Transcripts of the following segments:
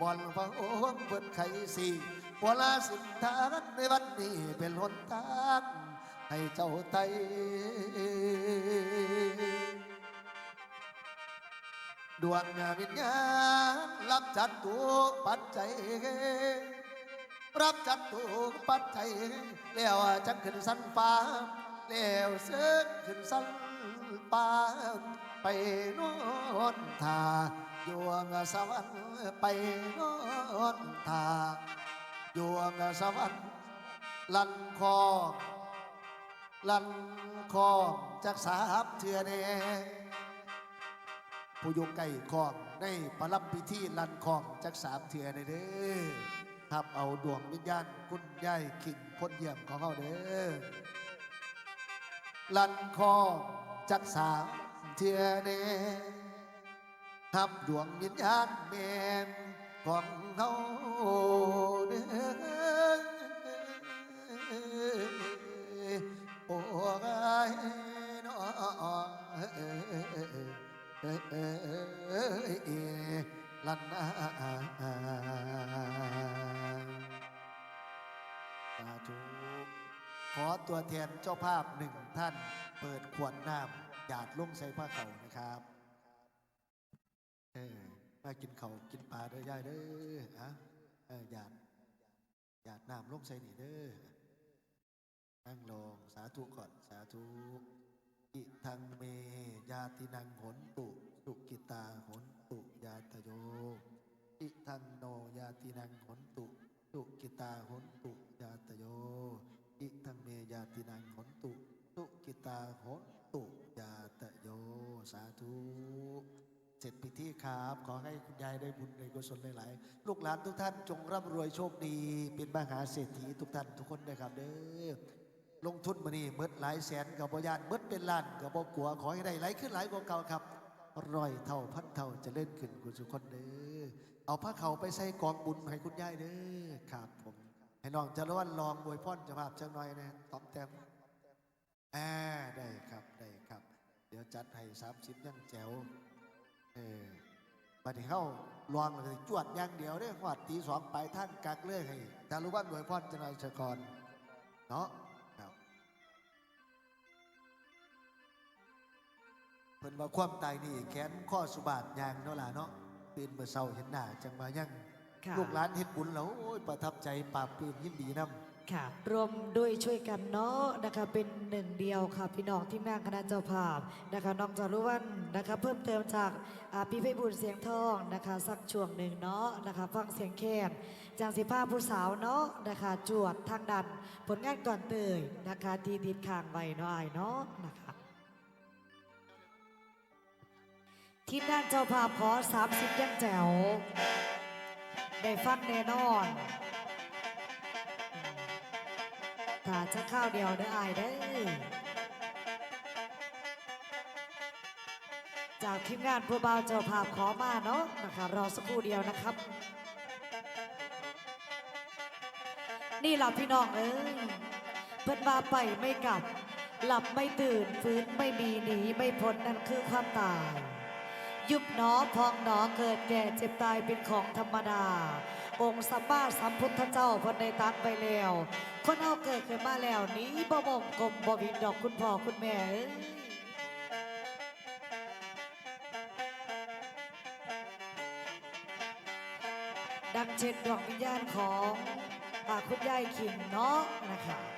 บอลฟังโอ้เปิดไข่สีวลาสินทานในวันนี้เป็นหนทางให้เจ้าไตดวงวิญญาณรับจัดทุกปัจจัยรับจัดทุกปัจจัยแล้วจังขึ้นสันฟ้าแล้วเสือขึ้นสันป่าไปน่นทา ยวงสวรรค์ไปโน่นทายวงสวรรค์ลันคอลันคอจากสาบเถื่อแน่ผู้ยู่ใกล้คองในประลับพิธีลันคองจักสามเถื่อในเด้อทับเอาดวงวิญญาณคุณยายขิงพ้นเยี่ยมของเขาเด้อลันคองจักสามเถื่อเน่ ทับดวงวิญญาณแมนของเขาเด้อโอ้ยน้อเอ้ยเอ้ยเอ้ยเอ้ยลันนาสาธุขอตัวแทนเจ้าภาพหนึ่งท่าน เปิดขวดน้ำหยาดลุ่งใส่ผ้าเขานะครับ ออมากินเขาวกินปลาเด้อย่ายเด้อฮะเออหยาดหยาดน้ำลงใส่นี่เด้อนั่งลงสาธุก่อนสาธุอิทังเมยาตินังหนตุ สุกิตาหนตุยาตโยอิทังโนยาตินังหนตุ สุกิตาหนตุยาตโยอิทังเมยาตินังหนตุ สุกิตาหนตุยาตโยสาธุ เสร็จพิธีครับ ขอให้คุณยายได้บุญในกุศลหลายๆลูกหลานทุกท่านจงร่ำรวยโชคดี เป็นมหาเศรษฐีทุกท่านทุกคนนะครับเด้อลงทุนมานี่เบิดหลายแสนกับบยานเบิดเป็นล้านกับบกลัวขอให้ได้ไหลขึ้นไหลกว่าเก่าครับร้อยเท่าพันเท่าจะเล่นขึ้นคุณสุคนเด้อเอาผ้าเขาไปใส่กองบุญให้คุณยายเด้อครับผมให้น้องจะร้อนลองบวยพ่นจะภาพจังหน่อยนะตอมแต้มอ่าได้ครับได้ครับ เดี๋ยวจัดให้สามสิบยังแจ๋ว ออบัดนี้เข้าลองเลยจวดอย่างเดียวเด้อหวัดตีสองไปท่านกักเลื่อยให้แต่รู้ว่าบวยพ่อนจะหน่อยสะกอนเนาะครับเพิ่นว่าความตายนี่แขนข้อสุบาทยางเนาะล่ะเนาะตื่นเมื่อเช้าเห็นหน้าจังมายังค่ะลูกหลานเฮ็ดบุญแล้วโอ้ยประทับใจปราบปลื้มยินดีนํ ค่ะรวมด้วยช่วยกันเนาะนะคะเป็นหนึ่งเดียวค่ะ พี่น้องที่แม่คณะเจ้าภาพนะคะน้องจารุวันนะคะ เพิ่มเติมจากพี่ไพบุญเสียงทองนะคะ สักช่วงหนึ่งเนาะนะคะ ฟังเสียงแคนจางสิภาผู้สาวเนาะนะคะ จวดทางดันผลงานก่อนเตยนะคะที่ติดข้างไว้เนาะอยเนาะนะคะทีมงานเจ้าภาพขอ30ยังแจ๋วได้ฟังแน่นอน ถ้าจะข้าวเดียวเด้ออายเด้อจากทีมงานผู้บ่าวเจ้าภาพขอมาเนาะนะคะรอสักครู่เดียวนะครับ นี่หลับพี่น้องเอ้ยเพิ่นมาไปไม่กลับ หลับไม่ตื่นฟื้นไม่มีหนีไม่พ้นนั่นคือความตาย ยุบหนอพองหนอเกิดแก่เจ็บตายเป็นของธรรมดา องค์สัมมาสัมพุทธเจ้าเพนในตัดไปแล้ว คนเอาเกิดขึ้นมาแล้วหนี้บ่มมกลมบ่บินดอกคุณพ่อคุณแม่ดังเช่นดวงวิญญาณของอาคุณยายขิงเนาะนะคะ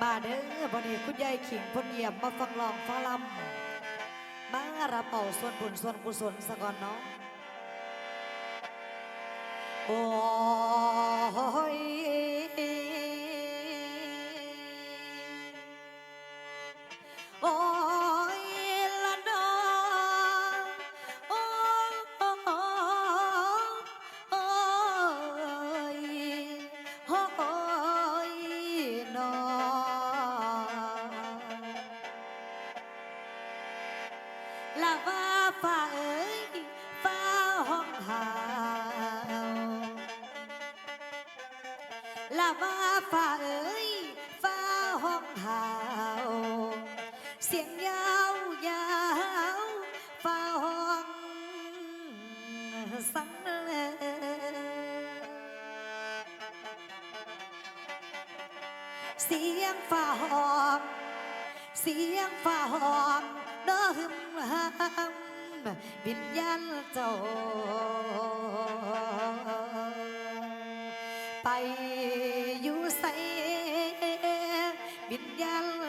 มาเด้อวันนี้คุณยายขิงพนเยี่ยมมาฟังลองฟังลำมารับเป่าส่วนบุญส่วนกุศลสะก่อนเนาะโอ้ สียงยาวยาวฟ้าห้องสังเลเสียงฟ้าห้องเสียงฟ้าหอมน้อหึมหำวิญญาณเจ้าไปอยู่ใสวิญญาณ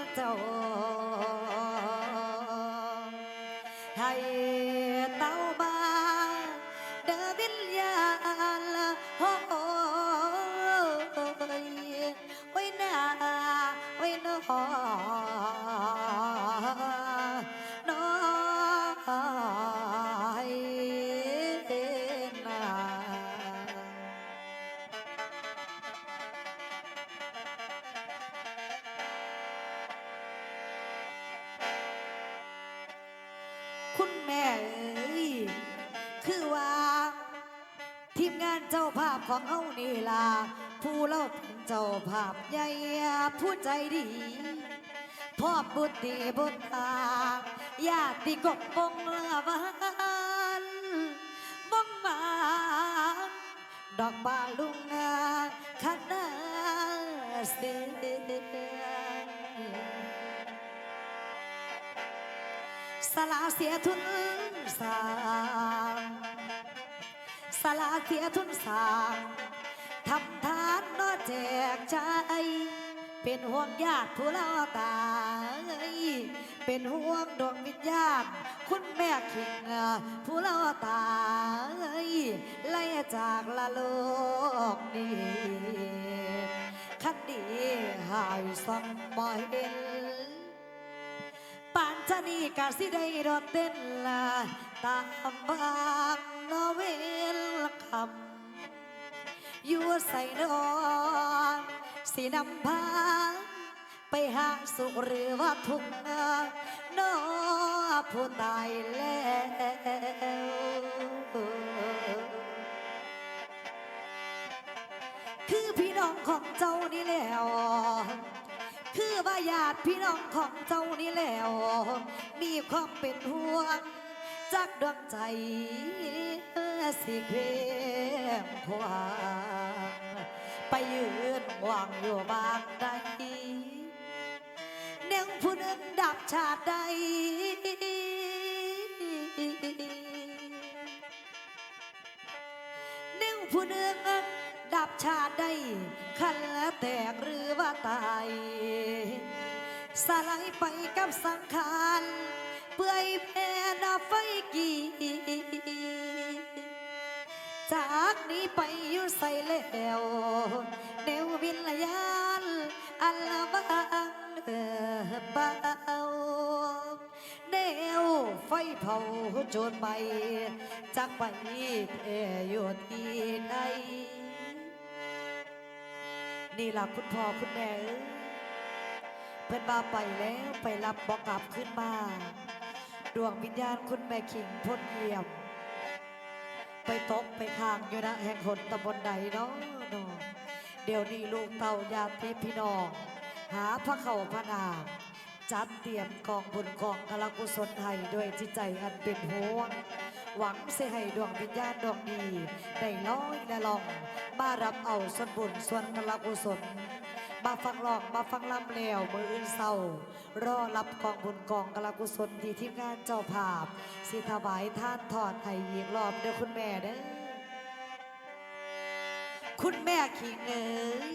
ของเฮานี่ล่ะผู้เล่าเป็นเจ้าภาพใหญ่ผู้ใจดีพ่อบุตรดีบุตรตาญาติกบปงละวานบ้องมาดอกบานลุงนาคณะเสียงสละเสียทุนสา สละเสียทุนสร้างทำทานนอแจกใจเป็นห่วงญาติผู้เล่าตายเป็นห่วงดวงวิญญาณคุณแม่คิงผู้เล่าตายไล่จากละโลกนี้คันดีหายสังบ่เห็นปานชะนีกาสิได้รถเต้นลาตามบางนอเว คำอยู่ใส่นอนสีนำพาไปหาสุขหรือว่าทุกข์นอผู้ตายแล้วคือพี่น้องของเจ้านี่แล้วคือว่าญาติพี่น้องของเจ้านี่แล้ว มีความเป็นห่วงจากดวงใจ สิเคว้งควางไปยืนหวางอยู่บางใดเนียงผู้หนึ่งดับชาติใดนิ่งผู้หนึ่งดับชาติได้ขันและแตกหรือว่าตายสลายไปกับสังขารเปื่อยแผ่ นี้ไปอยู่ใส่แล้วแนววิญญาณอัลบางเออเบาแนวไฟเผาโจนไปจากไปเออยู่ที่ใดนี่ล่ะคุณพ่อคุณแม่เอ้ยเพื่อนบ้าไปแล้วไปรับบอกกลับขึ้นมา ดวงวิญญาณคุณแม่ขิงพ้นเยี่ยม ไปตกไปข้างอยู่นะแห่งคนตำบลใดเนาะเนาะเดี๋ยวนี้ลูกเต่าญาติพี่น้อง หาพระเขาพระนามจัดเตรียมกองบุญกองกลกุศลให้ด้วยจิตใจอันเป็นห่วง หวังเสียให้ดวงวิญญาณดวงนี้ได้ลอยและลองมารับเอาส่วนบุญส่วนกลกุศล มาฟังร้องมาฟังลำแล้วมืออื่นเศร้ารอรับกองบุญกองกลกุศลที่ทีมงานเจ้าภาพสิถวายท่านทอดให้อีกรอบเด้อคุณแม่เด้อคุณแม่ขิงเอ๋ย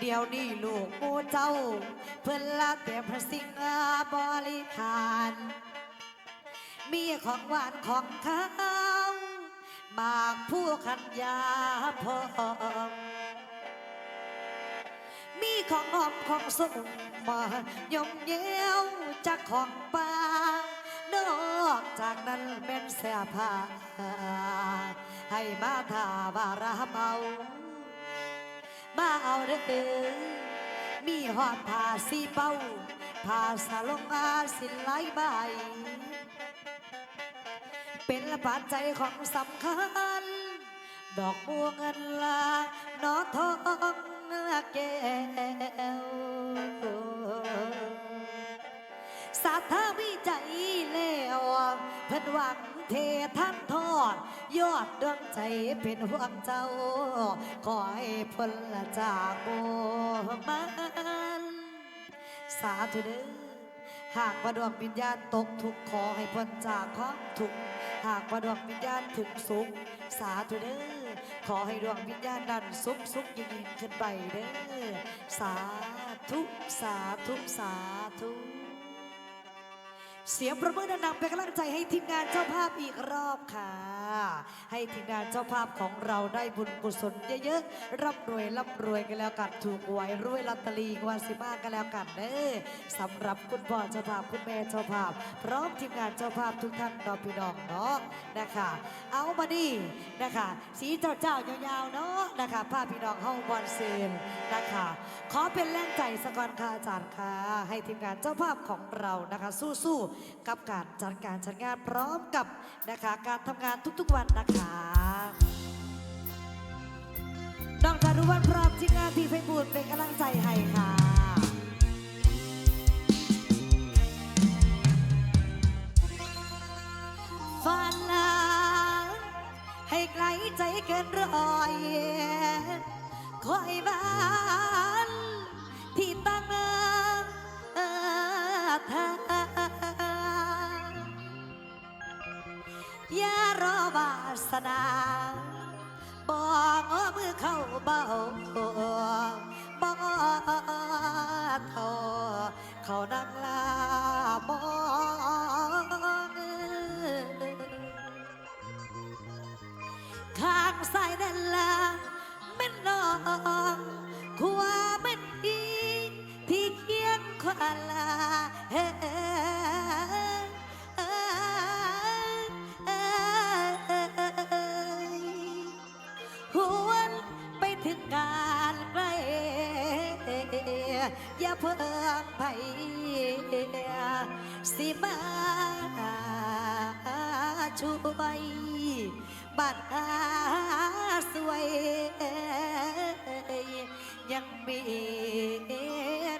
เดี๋ยวนี้ลูกมูเจ้า เพิ่อนละแต่พระสิงห์บริทานมีของหวานของข้าวมากผู้ขันยาพอง ของหอมของสมมายมเย้วจากของป่านอกจากนั้นเป็นเสื้อผ้าให้มาทาบาราเมามาเอาเด้อมีหอดผ้าสีเป้าผ้าสลงอาสินไหลายใบ เป็นปัจจัยของสำคัญ ดอกบัวเงินลา นอทอง เนื้อแก้วสาธาวิใจแล้วเพิ่นหวังเทท่านทอด ยอดดวงใจเป็นห่วงเจ้าขอให้พ้นละจากโบมันสาธุเด้อหากว่าดวงวิญญาณตกทุกขอให้พ้นจากความทุกข์หากว่าดวงวิญญาณถึงสุข สาธุเด้อ อให้ดวงวิญญาณนั้นสุขสุขยิ่งยิ่งขึ้นไปเด้อสาธุสาธุสาธุเสียงประมือดังๆเป็นกำลังใจให้ทีมงานเจ้าภาพอีกรอบค่ะให้ทีมงานเจ้าภาพของเราได้บุญกุศลเยอะๆร่ำรวยร่ำรวยกันแล้วกันถูกหวยรวยลอตเตอรี่กว่าสิบ้ากันแล้วกันเด้อสำหรับคุณพ่อเจ้าภาพคุณแม่เจ้าภาพ พร้อมทีมงานเจ้าภาพทุกท่านดอกพี่น้องเนาะนะคะ เอามาดีนะคะ สีเจ้าเจ้ายาวๆเนาะนะคะภาพพี่น้องห้องบอลเซนนะคะ ขอเป็นแรงใจสกอนค่ะอาจารย์ค่ะให้ทีมงานเจ้าภาพของเรานะคะ สู้ๆกับการจัดการจัดงานพร้อมกับนะคะการทำงานทุกทุกวันนะคะน้องจารุวันพร้อมทีมงานทีไฟบูลเป็นกำลังใจให้ค่ะฝันลาให้ไกลใจเกินร้อย สนาบอกเมือเข้าเบาบอกทอเขานั่งลามองข้างซ้ายนั่นละแม่นน้องขวาแม่นอีที่เคียงขวาลาเฮ้ อย่าเพิ่งไปสิมาช่วยบ้านอาสวย ยังมี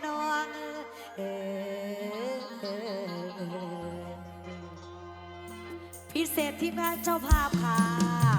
น้องพิเศษที่งานเจ้าภาพค่ะ